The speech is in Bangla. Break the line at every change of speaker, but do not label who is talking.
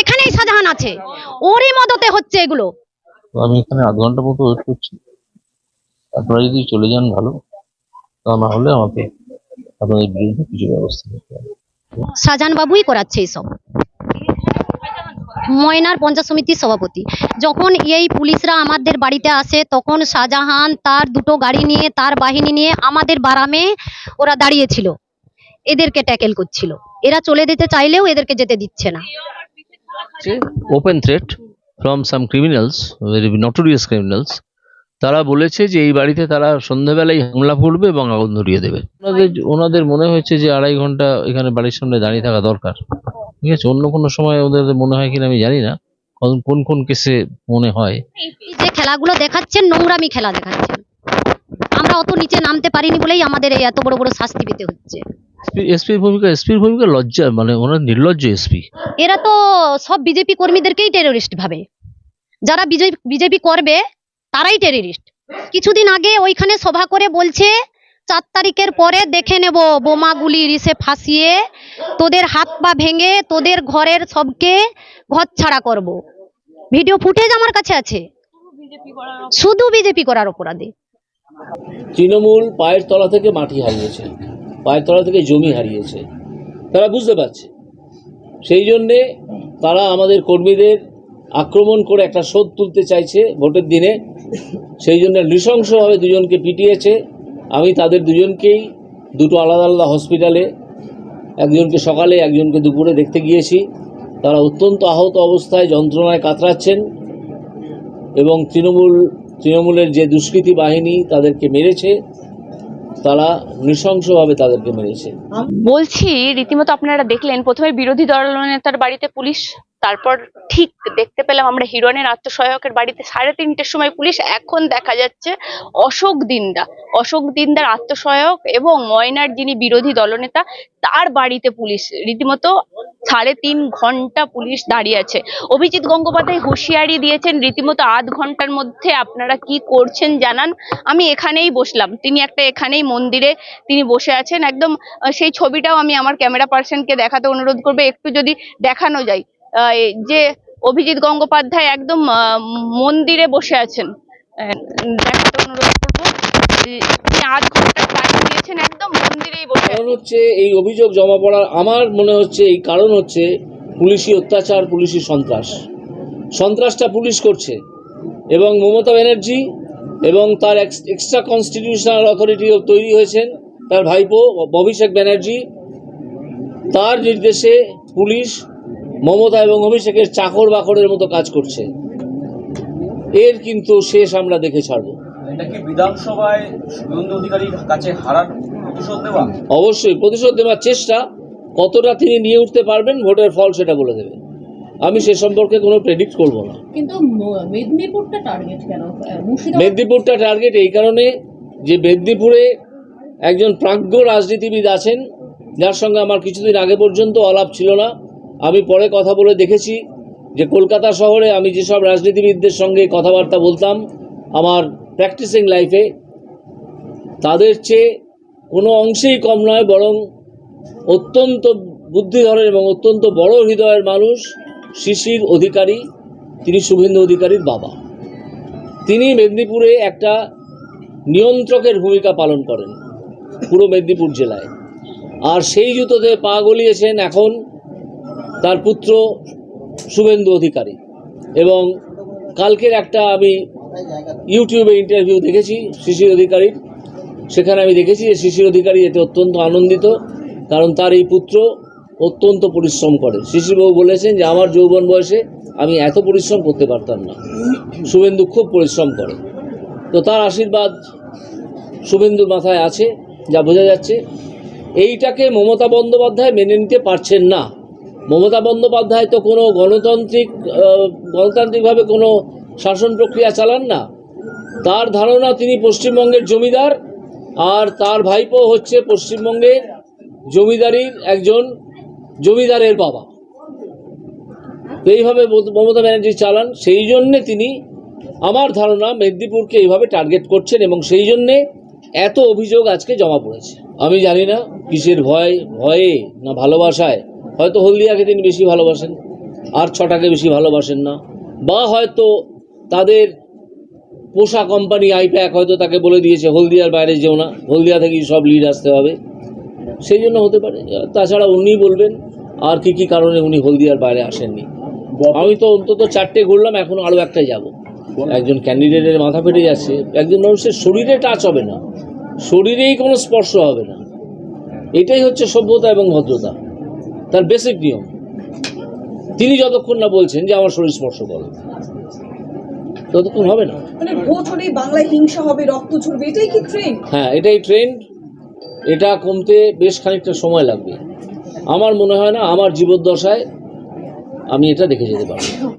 এখানেই শাহজাহান আছে। ওরই মদতে হচ্ছে এগুলো।
তো আমি এখানে আধ ঘণ্টা মতো ওয়েট করছি। আপনারা যদি চলে যান ভালো তা না হলে আমাকে আপনাদের বিরুদ্ধে কিছু ব্যবস্থা নিতে হবে।
শাহজাহান বাবুই করাচ্ছে এইসব ময়নার পঞ্চায়েত সমিতির সভাপতি। যখন এই পুলিশরা আমাদের বাড়িতে আসে তখন শাহজাহান তার দুটো গাড়ি নিয়ে তার বাহিনী নিয়ে আমাদের বারামে ওরা দাঁড়িয়েছিল। এদেরকে ট্যাকেল করছিল। এরা চলে যেতে চাইলেও এদেরকে যেতে দিচ্ছে না।
Open threat from some criminals very notorious criminals তারা বলেছে যে এই বাড়িতে তারা সন্ধ্যাবেলায় হামলা করবে এবং আগুন ধরিয়ে দেবে। ওনাদের ওনাদের মনে হয়েছে যে আড়াই ঘণ্টা এখানে বাড়ির সামনে দাঁড়িয়ে থাকা দরকার। ঠিক আছে? অন্য কোনো সময় ওদের মনে হয় কিনা আমি জানি না। কোন- কোন কোন কেসে মনে হয়।
যে খেলাগুলো দেখাচ্ছেন, নোংরামি খেলা দেখাচ্ছেন। আমরা অত নিচে নামতে পারিনি বলেই আমাদের এই এত বড় বড় শাস্তি পেতে হচ্ছে।
এসপির ভূমিকা এসপির ভূমিকা লজ্জা মানে ওনার নির্লজ্জ এসপি।
এরা তো সব বিজেপি কর্মীদেরকেই টেররিস্ট ভাবে। যারা বিজেপি বিজেপি করবে তারাই টেররিস্ট কিছুদিন আগে ওইখানে সভা করে বলছে চার তারিখের পরে দেখে নেব বোমাগুলি রিসে ফাঁসিয়ে তোদের হাত পা ভেঙে তোদের ঘরের সবকে ঘর ছাড়া করব। ভিডিও ফুটেজ আমার কাছে আছে। শুধু বিজেপি করার অপরাধে।
তৃণমূল পায়ের তলা থেকে মাটি হারিয়েছে, পায়ের তলা থেকে জমি হারিয়েছে। তারা বুঝতে পারছে। সেই জন্যে তারা আমাদের কর্মীদের আক্রমণ করে একটা শোধ তুলতে চাইছে ভোটের দিনে। সেই জন্য নৃশংসভাবে দুজনকে পিটিয়েছে। আমি তাদের দুজনকেই দুটো আলাদা আলাদা হসপিটালে, একজনকে সকালে, একজনকে দুপুরে দেখতে গিয়েছি। তারা অত্যন্ত আহত অবস্থায় যন্ত্রণায় কাতরাচ্ছেন এবং তৃণমূল তৃণমূলের যে দুষ্কৃতি বাহিনী তাদেরকে মেরেছে, তারা নৃশংসভাবে তাদেরকে মেরেছে।
বলছি, রীতিমতো আপনারা দেখলেন, প্রথমে বিরোধী দল নেতার বাড়িতে পুলিশ তারপর ঠিক দেখতে পেলাম আমরা হিরণের আত্মসহায়কের বাড়িতে সাড়ে তিনটের সময় পুলিশ, এখন দেখা যাচ্ছে অশোক দিন্দা। অশোক দিন্দার আত্মসহায়ক এবং ময়নার যিনি বিরোধী দলনেতা, তার বাড়িতে পুলিশ। রীতিমতো সাড়ে তিন ঘণ্টা পুলিশ দাঁড়িয়ে আছে। অভিজিৎ গঙ্গোপাধ্যায় হুঁশিয়ারি দিয়েছেন, রীতিমতো আধ ঘণ্টার মধ্যে আপনারা কি করছেন জানান। আমি এখানেই বসলাম। তিনি একটা এখানেই মন্দিরে তিনি বসে আছেন। একদম সেই ছবিটাও আমি আমার ক্যামেরা পার্সনকে দেখাতে অনুরোধ করবে। একটু যদি দেখানো যায়। যে অভিজিৎ গঙ্গোপাধ্যায় একদম মন্দিরে বসে আছেন। দেখাতে অনুরোধ করব আধ ঘণ্টা টাইম দিয়েছেন, একদম মন্দিরেই বসে
হচ্ছে এই অভিযোগ জমা পড়ার আমার মনে হচ্ছে, এই কারণ হচ্ছে পুলিশি অত্যাচার, পুলিশি সন্ত্রাস। সন্ত্রাসটা পুলিশ করছে। এবং মমতা ব্যানার্জি এবং তার এক্সট্রা কনস্টিটিউশনাল অথরিটি তৈরি হয়েছেন, তার ভাইপো অভিষেক ব্যানার্জি। তার নির্দেশে পুলিশ মমতা এবং অভিষেকের চাকর বাকরের মতো কাজ করছে। এর কিন্তু শেষ আমরা দেখে ছাড়বো।
এটা বিধানসভায় অধিকারীর কাছে হারার প্রতিশোধ নেওয়া?
অবশ্যই প্রতিশোধ দেওয়ার চেষ্টা কতটা তিনি নিয়ে উঠতে পারবেন ভোটের ফল সেটা বলে দেবে। আমি সে সম্পর্কে কোনো প্রেডিক্ট করব না।
কিন্তু মেদিনীপুরটা টার্গেট কেন?
মেদিনীপুরটা টার্গেট এই কারণে যে মেদিনীপুরে একজন প্রাজ্ঞ রাজনীতিবিদ আছেন যার সঙ্গে আমার কিছুদিন আগে পর্যন্ত অলাপ ছিল না। আমি পরে কথা বলে দেখেছি যে কলকাতা শহরে আমি যেসব রাজনীতিবিদদের সঙ্গে কথাবার্তা বলতাম, আমার প্র্যাকটিসিং লাইফে তাদের চেয়ে কোনো অংশেই কম নয়, বরং অত্যন্ত বুদ্ধিধরের এবং অত্যন্ত বড় হৃদয়ের মানুষ শিশির অধিকারী, তিনি শুভেন্দু অধিকারীর বাবা। তিনি মেদিনীপুরে একটা নিয়ন্ত্রকের ভূমিকা পালন করেন, পুরো মেদিনীপুর জেলায়। আর সেই জুতোতে পা গলিয়েছেন এখন তার পুত্র শুভেন্দু অধিকারী। এবং কালকের একটা আমি ইউটিউবে ইন্টারভিউ দেখেছি শিশির অধিকারীর। সেখানে আমি দেখেছি যে শিশির অধিকারী এতে অত্যন্ত আনন্দিত, কারণ তার এই পুত্র অত্যন্ত পরিশ্রম করে। শিশিরবাবু বলেছেন যে, আমার যৌবন বয়সে আমি এত পরিশ্রম করতে পারতাম না। শুভেন্দু খুব পরিশ্রম করে। তো তার আশীর্বাদ শুভেন্দুর মাথায় আছে, যা বোঝা যাচ্ছে। এইটাকে মমতা বন্দ্যোপাধ্যায় মেনে নিতে পারছেন না। মমতা বন্দ্যোপাধ্যায় তো কোনো গণতান্ত্রিক গণতান্ত্রিকভাবে কোনো শাসন প্রক্রিয়া চালান না। তার ধারণা তিনি পশ্চিমবঙ্গের জমিদার, আর তার ভাইপো হচ্ছে পশ্চিমবঙ্গের জমিদারির একজন জমিদারের বাবা। এইভাবে মমতা ব্যানার্জি চালান। সেই জন্যে তিনি আমার ধারণা মেদিনীপুরকে এইভাবে টার্গেট করছেন এবং সেই জন্যে এত অভিযোগ আজকে জমা পড়েছে। আমি জানি না কিসের ভয়, ভয়ে না ভালোবাসায়। হয়তো হলদিয়াকে তিনি বেশি ভালোবাসেন, আর ছটাকে বেশি ভালোবাসেন না। বা হয়তো তাদের পোষা কোম্পানি আইপ্যাক হয়তো তাকে বলে দিয়েছে, হলদিয়ার বাইরে যেও না, হলদিয়া থেকেই সব লিড আসতে হবে। সেই জন্য হতে পারে। তাছাড়া উনিই বলবেন, আর কি কি কারণে উনি হলদিয়ার বাইরে আসেননি। আমি তো অন্তত চারটে ঘুরলাম, এখন আরও একটাই যাব। একজন ক্যান্ডিডেটের মাথা ফেটে যাচ্ছে। একজন মানুষের শরীরে টাচ হবে না। শরীরেই কোনো স্পর্শ হবে না। এটাই হচ্ছে সভ্যতা এবং ভদ্রতা। তার বেসিক নিয়ম। তিনি যতক্ষণ না বলছেন যে আমার শরীর স্পর্শ করো। ততক্ষণ হবে না।
মানে ভোট বাংলায় হিংসা হবে রক্ত ঝরবে এটাই কি ট্রেন্ড
হ্যাঁ এটাই ট্রেন্ড এটা কমতে বেশ খানিকটা সময় লাগবে। আমার মনে হয় না আমার জীবদ্দশায় আমি এটা দেখে যেতে পারব।